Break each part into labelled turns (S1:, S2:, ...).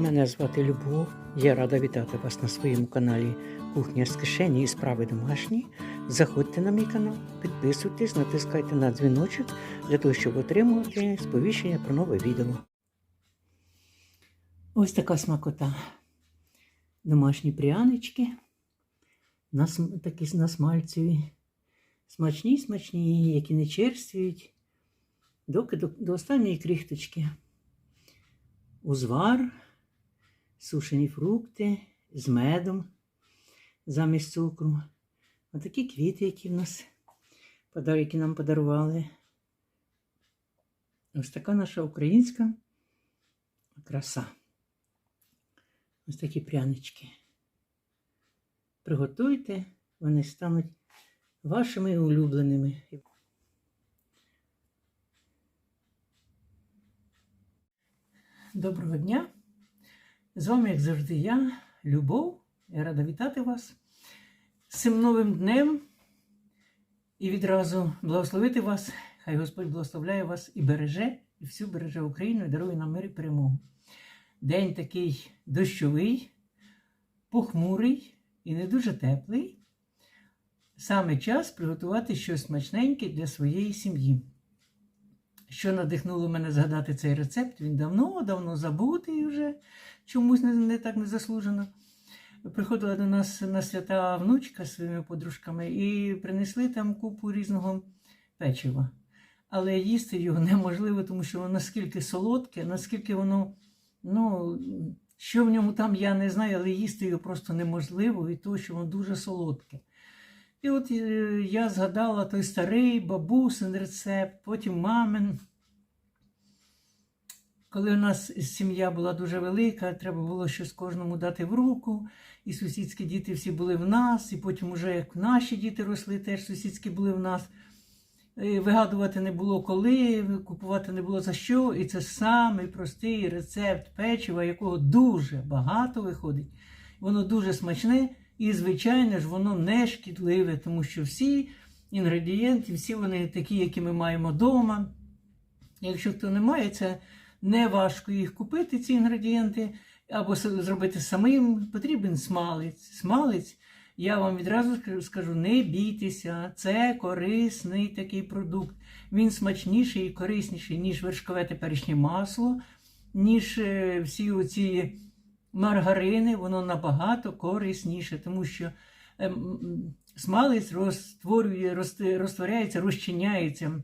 S1: Мене звати Любов. Я рада вітати вас на своєму каналі Кухня з кишені і справи домашні. Заходьте на мій канал, підписуйтесь, натискайте на дзвіночок для того, щоб отримувати сповіщення про нове відео. Ось така смакота. Домашні прянички. На, такі на смальцеві. Смачні, смачні, які не черствують. Доки до, до останньої крихточки. Узвар, сушені фрукти з медом замість цукру. Отакі квіти, які в нас які нам подарували. Ось така наша українська краса. Ось такі прянички. Приготуйте, вони стануть вашими улюбленими. Доброго дня! З вами, як завжди, я, Любов. Я рада вітати вас з цим новим днем і відразу благословити вас. Хай Господь благословляє вас і береже, і всю береже Україну і дарує нам мир і перемогу. День такий дощовий, похмурий і не дуже теплий. Саме час приготувати щось смачненьке для своєї сім'ї. Що надихнуло мене згадати цей рецепт, він давно-давно забутий вже, чомусь не, не так незаслужено. Приходила до нас на свята внучка з своїми подружками і принесли там купу різного печива. Але їсти його неможливо, тому що воно наскільки солодке, наскільки воно, ну, що в ньому там, я не знаю, але їсти його просто неможливо від того, що воно дуже солодке. І от е, я згадала той старий бабусин рецепт, потім мамин. Коли у нас сім'я була дуже велика, треба було щось кожному дати в руку, і сусідські діти всі були в нас, і потім, уже як наші діти росли, теж сусідські були в нас. Е, Вигадувати не було коли, купувати не було за що. І це самий простий рецепт печива, якого дуже багато виходить. Воно дуже смачне і, звичайно ж, воно не шкідливе, тому що всі інгредієнти, всі вони такі, які ми маємо вдома. Якщо хто не має, це не важко їх купити, ці інгредієнти, або зробити самим. Потрібен смалець. Смалець, я вам відразу скажу- не бійтеся, це корисний такий продукт. Він смачніший і корисніший, ніж вершкове теперішнє масло, ніж е, всі оці маргарини, воно набагато корисніше, тому що ем, смалець розтворює, розтворяється, розчиняється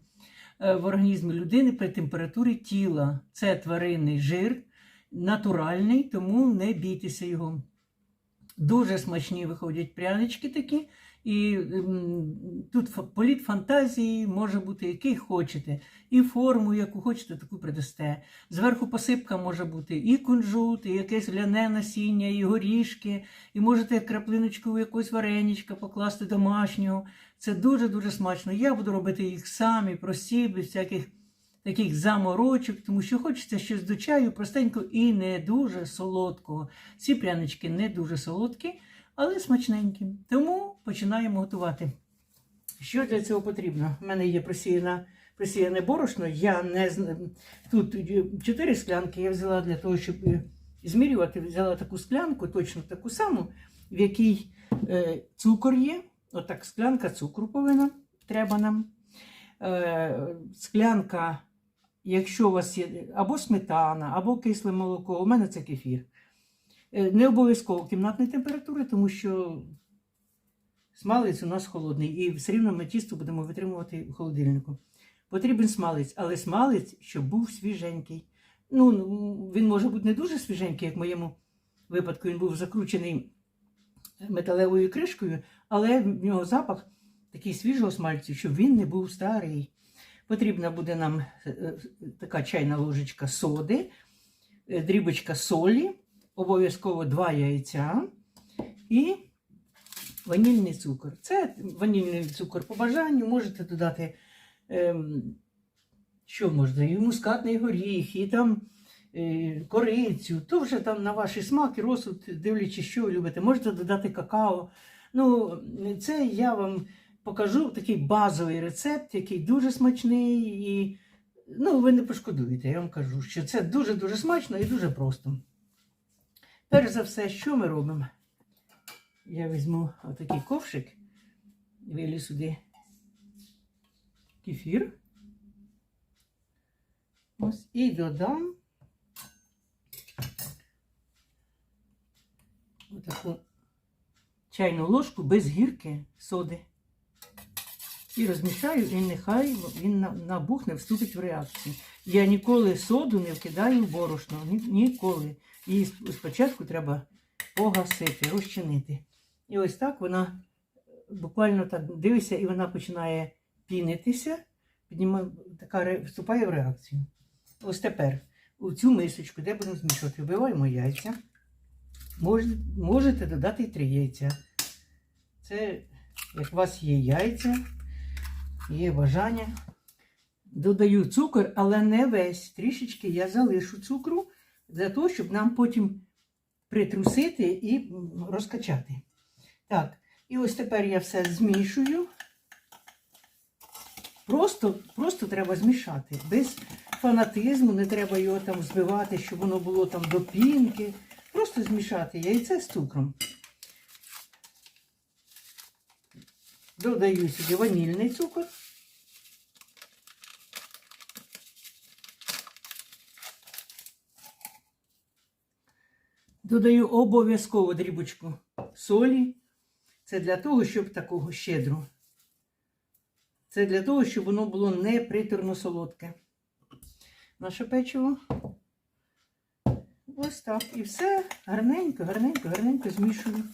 S1: е, в організмі людини при температурі тіла. Це тваринний жир, натуральний, тому не бійтеся його. Дуже смачні виходять прянички такі. І тут політ фантазії може бути який хочете, і форму, яку хочете, таку придасте. Зверху посипка може бути і кунжут, і якесь ляне насіння, і горішки, і можете краплиночку якогось вареничка покласти домашнього. Це дуже-дуже смачно. Я буду робити їх самі, прості, без всяких таких заморочок, тому що хочеться щось до чаю простенько і не дуже солодкого. Ці прянички не дуже солодкі, але смачненькі. Тому починаємо готувати. Що для цього потрібно? У мене є просіяна, просіяне борошно. Я не Тут 4 склянки я взяла для того, щоб е, змірювати. Взяла таку склянку, точно таку саму, в якій е, цукор є. Отак, склянка цукру повинна, треба нам. Е, склянка, якщо у вас є або сметана, або кисле молоко, у мене це кефір. Е, Не обов'язково кімнатної температури, тому що смалець у нас холодний, і все рівно ми тісто будемо витримувати в холодильнику. Потрібен смалець, але смалець, щоб був свіженький. Ну, ну, він може бути не дуже свіженький, як в моєму випадку, він був закручений металевою кришкою, але в нього запах такий свіжого смальцю, щоб він не був старий. Потрібна буде нам е, е, така чайна ложечка соди, дрібочка солі, обов'язково два яйця і ванільний цукор. Це ванільний цукор по бажанню. Можете додати, ем, що можна, і мускатний горіх, і там е, корицю, то вже там на ваш смак і розсуд, дивлячись, що ви любите. Можете додати какао. Ну, це я вам покажу такий базовий рецепт, який дуже смачний. І ну, ви не пошкодуєте, я вам кажу, що це дуже-дуже смачно і дуже просто. Перш за все, що ми робимо? Я візьму отакий ковшик, вилю сюди кефір. Ось і додам отаку чайну ложку без гірки соди. І розмішаю, і нехай він набухне, вступить в реакцію. Я ніколи соду не вкидаю в борошно. Ні, ніколи. Її спочатку треба погасити, розчинити. І ось так вона буквально так дивишся, і вона починає пінитися, піднімає, така вступає в реакцію. Ось тепер у цю мисочку, де будемо змішувати, вбиваємо яйця. Можете, можете додати три яйця. Це як у вас є яйця, є бажання. Додаю цукор, але не весь. Трішечки я залишу цукру для того, щоб нам потім притрусити і розкачати. Так, і ось тепер я все змішую. Просто, просто треба змішати. Без фанатизму, не треба його там збивати, щоб воно було там до пінки. Просто змішати яйце з цукром. Додаю сюди ванільний цукор. Додаю обов'язково дрібочку солі. Це для того, щоб такого щедро. Це для того, щоб воно було не приторно солодке. Наше печиво. Ось так. І все гарненько, гарненько, гарненько змішую.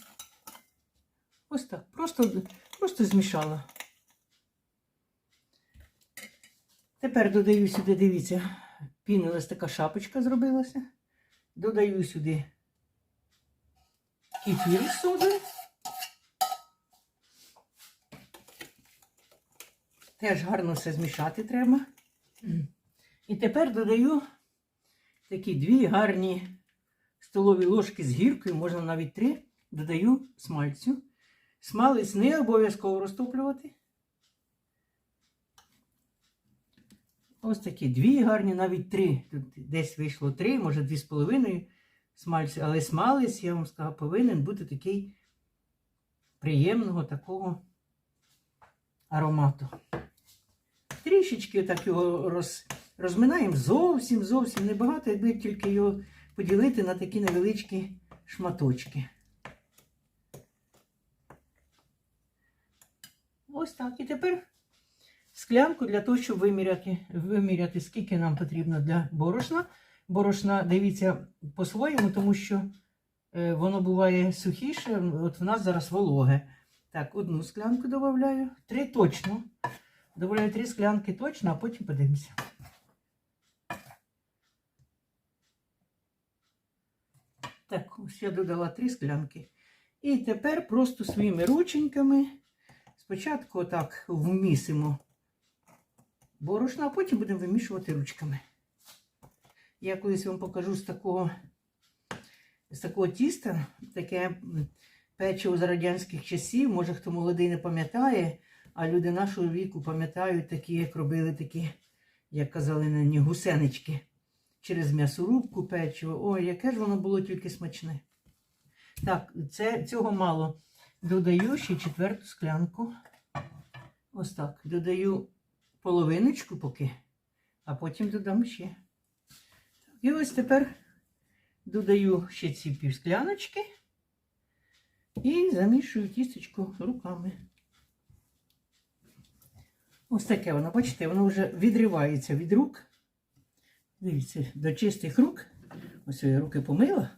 S1: Ось так. Просто, просто змішала. Тепер додаю сюди, дивіться, пінилась така шапочка зробилася. Додаю сюди кефір з содою. Теж гарно все змішати треба. І тепер додаю такі дві гарні столові ложки з гіркою, можна навіть три, додаю смальцю. Смалець не обов'язково розтоплювати. Ось такі дві гарні, навіть три. Тут десь вийшло три, може дві з половиною смальцю. Але смалець, я вам сказав, повинен бути такий приємного такого аромату. Трішечки так його роз, розминаємо зовсім, зовсім небагато, якби тільки його поділити на такі невеличкі шматочки. Ось так. І тепер склянку для того, щоб виміряти, виміряти, скільки нам потрібно для борошна. Борошна, дивіться, по-своєму, тому що е, воно буває сухіше. От в нас зараз вологе. Так, одну склянку додаю. Три точно. Добавляю три склянки точно, а потім подивимося. Так, ось я додала три склянки. І тепер просто своїми рученьками спочатку отак вмісимо борошно, а потім будемо вимішувати ручками. Я колись вам покажу з такого, з такого тіста, таке печиво з радянських часів. Може, хто молодий не пам'ятає, а люди нашого віку пам'ятають такі, як робили такі, як казали на гусенички через м'ясорубку печиво. Ой, яке ж воно було тільки смачне. Так, це, цього мало. Додаю ще четверту склянку. Ось так. Додаю половиночку поки, а потім додам ще. І ось тепер додаю ще ці півскляночки і замішую тістечко руками. Ось таке воно, бачите, воно вже відривається від рук. Дивіться, до чистих рук. Ось я руки помила,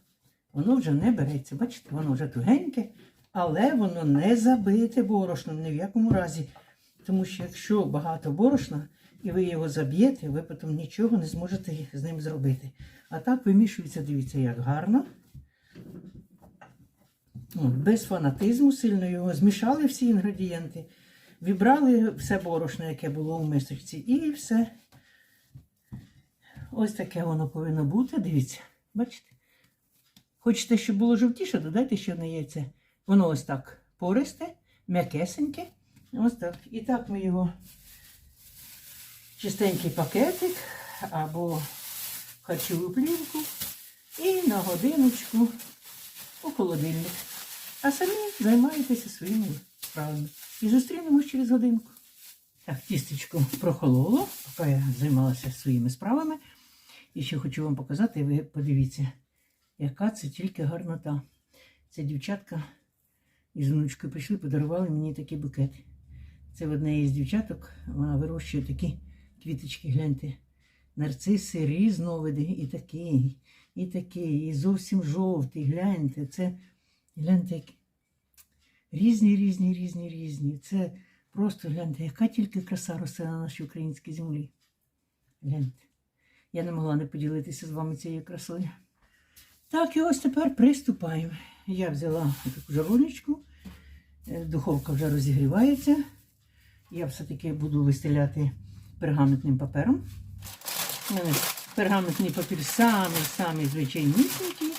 S1: воно вже не береться. Бачите, воно вже тугеньке, але воно не забите борошном ні в якому разі. Тому що якщо багато борошна і ви його заб'єте, ви потім нічого не зможете з ним зробити. А так вимішується, дивіться, як гарно. От, без фанатизму сильно його змішали всі інгредієнти, вібрали все борошно, яке було у мисочці, і все. Ось таке воно повинно бути. Дивіться, бачите? Хочете, щоб було жовтіше, додайте ще одне яйце. Воно ось так пористе, м'якесеньке. Ось так. І так ми його в чистенький пакетик або харчову плівку. І на годиночку у холодильник. А самі займаєтеся своїми справами. І зустрінемось через годинку. Так, тістечко прохололо, поки я займалася своїми справами. І ще хочу вам показати, ви подивіться, яка це тільки гарнота. Це дівчатка із внучкою прийшли, подарували мені такий букет. Це в одне із дівчаток, вона вирощує такі квіточки, гляньте. Нарциси різновиди, і такий, і такий, і зовсім жовтий. Гляньте, це гляньте, різні, різні, різні, різні. Це просто гляньте, яка тільки краса росте на нашій українській землі. Гляньте. Я не могла не поділитися з вами цією красою. Так, і ось тепер приступаємо. Я взяла таку жарунечку, е, духовка вже розігрівається. Я все-таки буду вистеляти пергаментним папером. У мене пергаментний папір самий-самий звичайнісінький.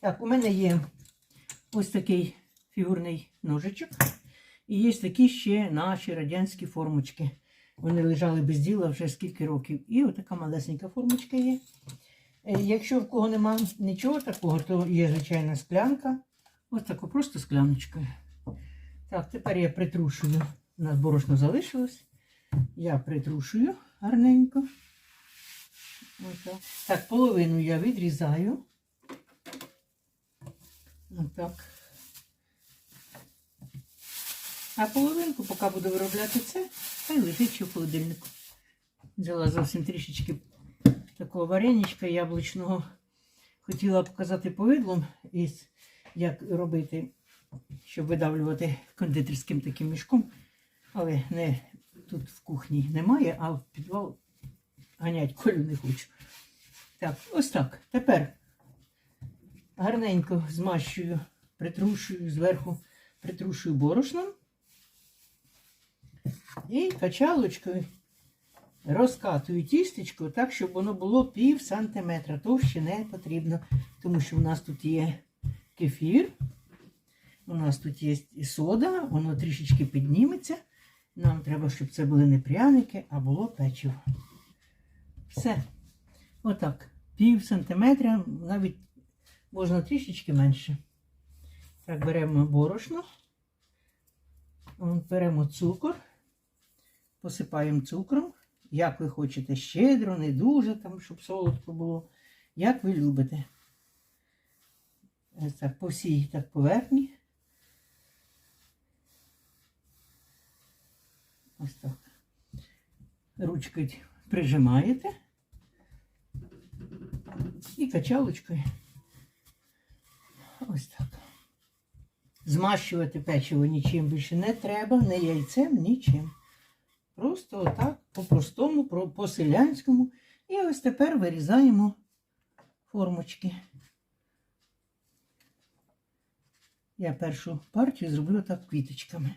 S1: Так, у мене є ось такий фігурний ножичок. І є такі ще наші радянські формочки. Вони лежали без діла вже скільки років. І отака малесенька формочка є. Е, Якщо в кого нема нічого такого, то є звичайна склянка. Ось таку просто скляночкою. Так, тепер я притрушую. У нас борошно залишилось. Я притрушую гарненько. Ось так. так, половину я відрізаю. Отак. А половинку, поки буду виробляти це, хай лежить ще в холодильнику. Взяла зовсім трішечки такого вареничка яблучного. Хотіла показати повидлом, як робити, щоб видавлювати кондитерським таким мішком. Але не, тут в кухні немає, а в підвал ганять колю не хочу. Так, ось так. Тепер гарненько змащую, притрушую зверху, притрушую борошном. І качалочкою розкатую тістечко так, щоб воно було пів сантиметра. Товще не потрібно, тому що в нас тут є кефір, у нас тут є і сода, воно трішечки підніметься. Нам треба, щоб це були не пряники, а було печиво. Все. Отак. Пів сантиметра, навіть можна трішечки менше. Так, беремо борошно, беремо цукор, посипаємо цукром. Як ви хочете, щедро, не дуже, там, щоб солодко було. Як ви любите. Ось так, по всій так поверхні. Ось так. Ручкою прижимаєте і качалочкою. Ось так. Змащувати печиво нічим більше не треба, не яйцем, нічим. Просто отак, по-простому, по-селянському. І ось тепер вирізаємо формочки. Я першу партію зроблю так квіточками.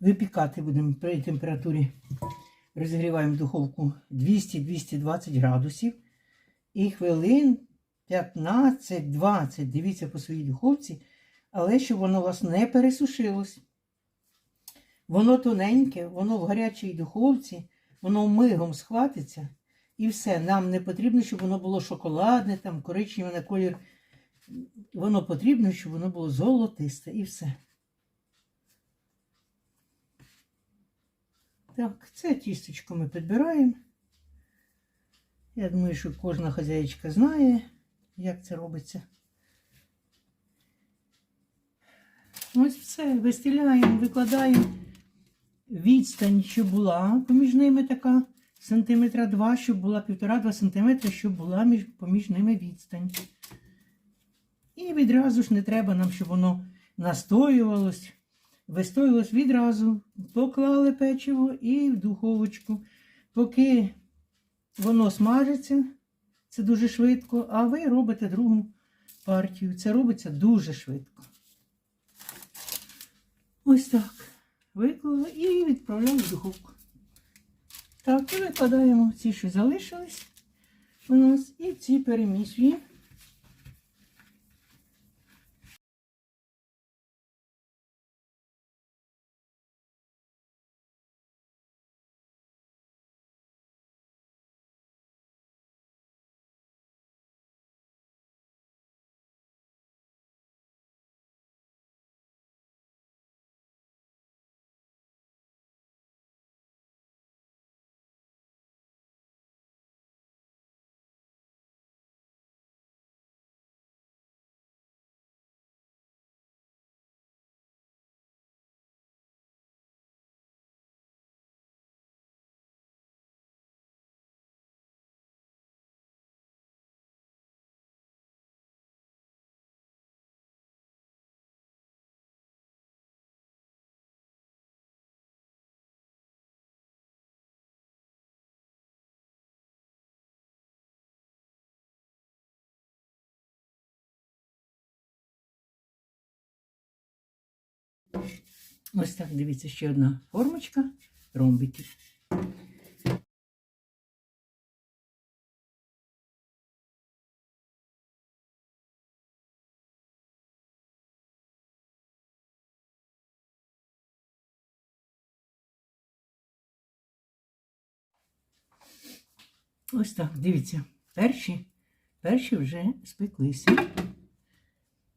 S1: Випікати будемо при температурі. Розігріваємо духовку 200-220 градусів. І хвилин 15-20. Дивіться по своїй духовці, але щоб воно у вас не пересушилось. Воно тоненьке, воно в гарячій духовці, воно мигом схватиться. І все. Нам не потрібно, щоб воно було шоколадне, там, коричневе на колір. Воно потрібно, щоб воно було золотисте і все. Так, це тістечко ми підбираємо. Я думаю, що кожна хазяїчка знає, як це робиться. Ось все, вистеляємо, викладаємо відстань, що була поміж ними така сантиметра два, щоб була півтора-два сантиметра, щоб була між, поміж ними відстань. І відразу ж не треба нам, щоб воно настоювалось. Вистоювалось відразу, поклали печиво і в духовочку. Поки воно смажиться, це дуже швидко, а ви робите другу партію. Це робиться дуже швидко. Ось так. Виклали і відправляємо в духовку. Так, і викладаємо ці, що залишились у нас, і ці перемішуємо. Ось так, дивіться, ще одна формочка ромбиків. Ось так, дивіться, перші, перші вже спеклися.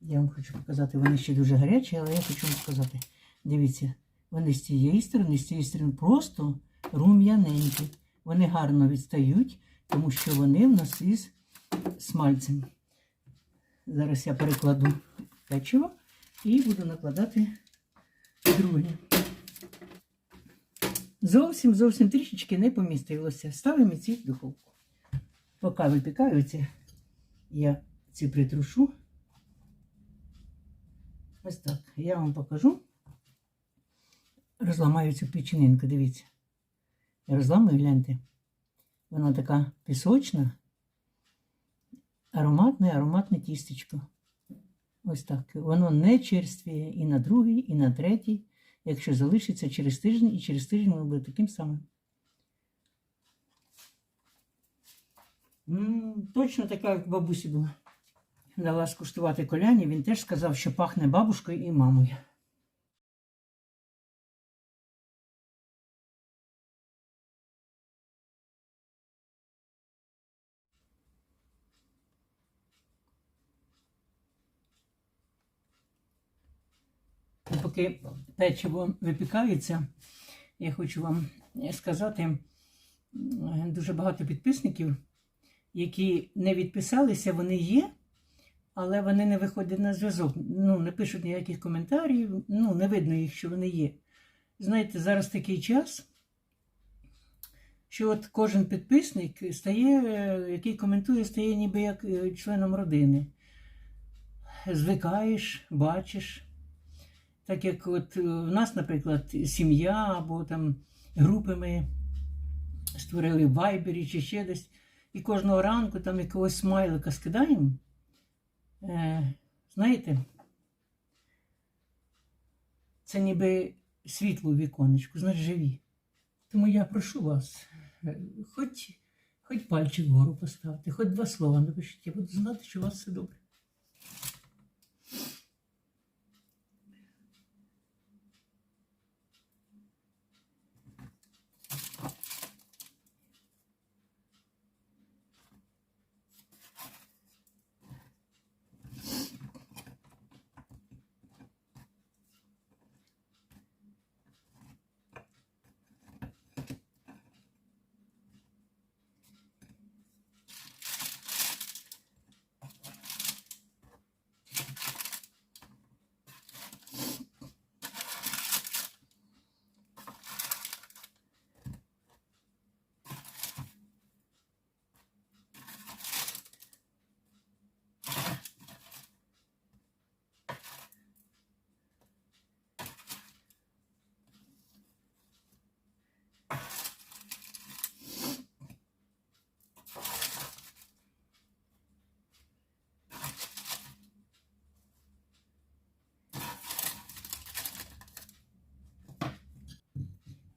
S1: Я вам хочу показати, вони ще дуже гарячі, але я хочу вам показати. Дивіться, вони з цієї сторони, з цієї сторони просто рум'яненькі. Вони гарно відстають, тому що вони в нас із смальцем. Зараз я перекладу печиво і буду накладати друге. Зовсім зовсім трішечки не помістилося. Ставимо ці в духовку. Поки випікаються, я ці притрушу. Ось так. Я вам покажу. Розламаю цю печенинку, дивіться. Я розламую, гляньте. Вона така пісочна, ароматне, ароматне тістечко. Ось так. Воно не черствіє і на другий, і на третій. Якщо залишиться через тиждень, і через тиждень воно буде таким самим. М, Точно така, як бабусі була. Дала скуштувати коляні, він теж сказав, що пахне бабушкою і мамою. Поки печиво випікається, я хочу вам сказати, дуже багато підписників, які не відписалися, вони є, але вони не виходять на зв'язок. Ну, не пишуть ніяких коментарів, ну, не видно їх, що вони є. Знаєте, зараз такий час, що от кожен підписник стає, який коментує, стає ніби як е, членом родини. Звикаєш, бачиш. Так як от е, в нас, наприклад, сім'я або там групи ми створили в Вайбері чи ще десь, і кожного ранку там якогось смайлика скидаємо. Е, знаєте, це ніби світло в віконечку, значить живі. Тому я прошу вас, е, хоч, хоч пальчик вгору поставте, хоч два слова напишіть, я буду знати, що у вас все добре.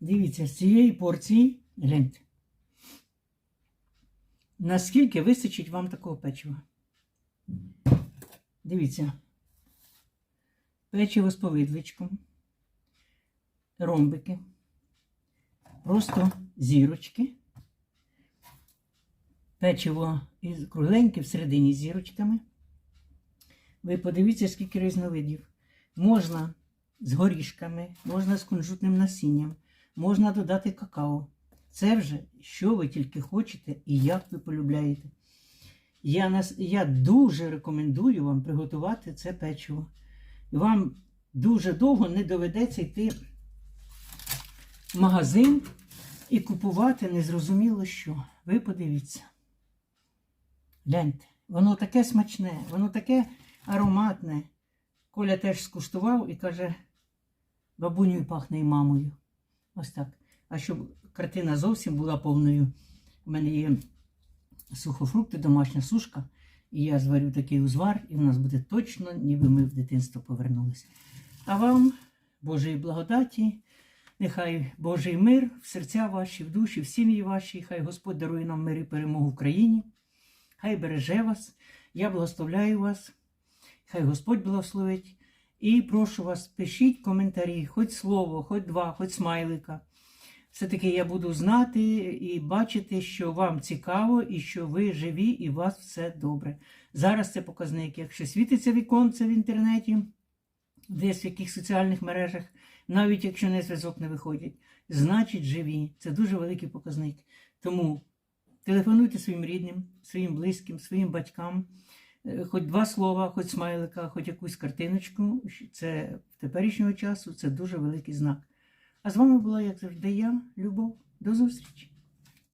S1: Дивіться, з цієї порції, гляньте, наскільки вистачить вам такого печива. Дивіться, печиво з повидличком, ромбики, просто зірочки, печиво із кругленьке всередині з зірочками. Ви подивіться, скільки різновидів. Можна з горішками, можна з кунжутним насінням, можна додати какао. Це вже що ви тільки хочете і як ви полюбляєте. Я, нас, я дуже рекомендую вам приготувати це печиво. Вам дуже довго не доведеться йти в магазин і купувати незрозуміло що. Ви подивіться. Гляньте, воно таке смачне, воно таке ароматне. Коля теж скуштував і каже, бабунею пахне і мамою. Ось так. А щоб картина зовсім була повною, у мене є сухофрукти, домашня сушка, і я зварю такий узвар, і в нас буде точно, ніби ми в дитинство повернулися. А вам Божої благодаті. Нехай Божий мир в серця ваші, в душі, в сім'ї ваші. Хай Господь дарує нам мир і перемогу в країні. Хай береже вас. Я благословляю вас. Хай Господь благословить. І прошу вас, пишіть коментарі, хоч слово, хоч два, хоч смайлика. Все-таки я буду знати і бачити, що вам цікаво і що ви живі, і у вас все добре. Зараз це показник. Якщо світиться віконце в інтернеті, десь в яких соціальних мережах, навіть якщо не зв'язок не виходять, значить живі. Це дуже великий показник. Тому телефонуйте своїм рідним, своїм близьким, своїм батькам. Е, Хоч два слова, хоч смайлика, хоч якусь картиночку. Це в теперішнього часу це дуже великий знак. А з вами була, як завжди, я, Любов. До зустрічі!